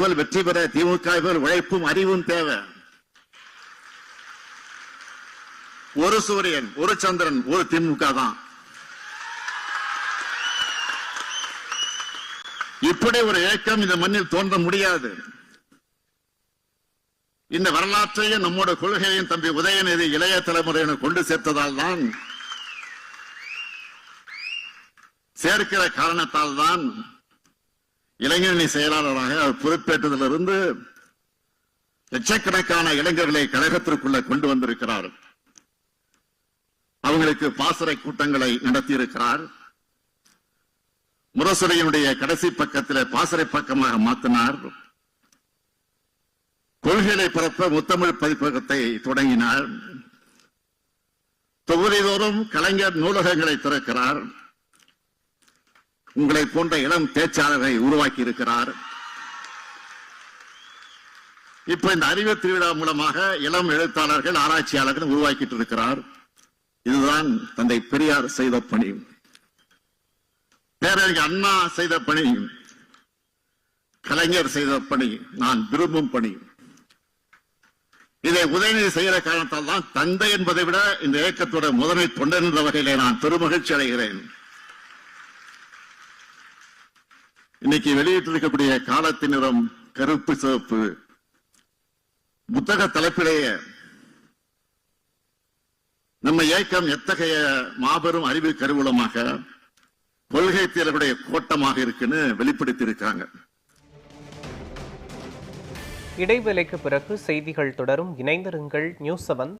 போல் வெற்றி பெற திமுக போல் உழைப்பும் அறிவும் தேவை. ஒரு சூரியன் ஒரு சந்திரன் ஒரு திமுக தான். இப்படி ஒரு இயக்கம் இந்த மண்ணில் தோன்ற முடியாது. இந்த வரலாற்றையும் நம்மோட கொள்கையையும் தம்பி உதயநிதி இளைய தலைமுறையினர் கொண்டு சேர்த்ததால் தான் சேர்க்கிற காரணத்தால் தான் இளைஞரணி செயலாளராக அவர் பொறுப்பேற்றதிலிருந்து லட்சக்கணக்கான இளைஞர்களை கழகத்திற்குள்ள கொண்டு வந்திருக்கிறார். அவங்களுக்கு பாசறை கூட்டங்களை நடத்தியிருக்கிறார். முரசுரையினுடைய கடைசி பக்கத்தில் பாசறை பக்கமாக மாற்றினார் கொள்கைகளை பரப்ப முத்தமிழ் பதிப்பகத்தை தொடங்கினார். தொகுதிதோறும் கலைஞர் நூலகங்களை திறக்கிறார். உங்களை போன்ற இளம் பேச்சாளர்களை உருவாக்கி இருக்கிறார். இப்ப இந்த அறிவு திருவிழா மூலமாக இளம் எழுத்தாளர்கள் ஆராய்ச்சியாளர்கள் உருவாக்கிட்டு இருக்கிறார். இதுதான் தந்தை பெரியார் செய்த பணி. பேரறிஞர் அண்ணா செய்த பணி. கலைஞர் செய்த பணி. நான் விரும்பும் பணி. இதை உதயநிதி செய்கிற காரணத்தால் தான் தந்தை என்பதை விட இந்த இயக்கத்தோட முதன்மை தொண்டர் என்ற வகையிலே நான் பெருமகிழ்ச்சி அடைகிறேன். இன்னைக்கு வெளியிட்டிருக்கக்கூடிய காலத்தின் நிறம் கருப்பு சிவப்பு புத்தக தலைப்பிலேயே நம்ம இயக்கம் எத்தகைய மாபெரும் அறிவு கருவூலமாக கொள்கை தேர்வுடைய கோட்டமாக இருக்குன்னு வெளிப்படுத்தி இருக்காங்க இடைவேளைக்கு பிறகு செய்திகள் தொடரும். இணைந்திருங்கள் நியூஸ் செவன்.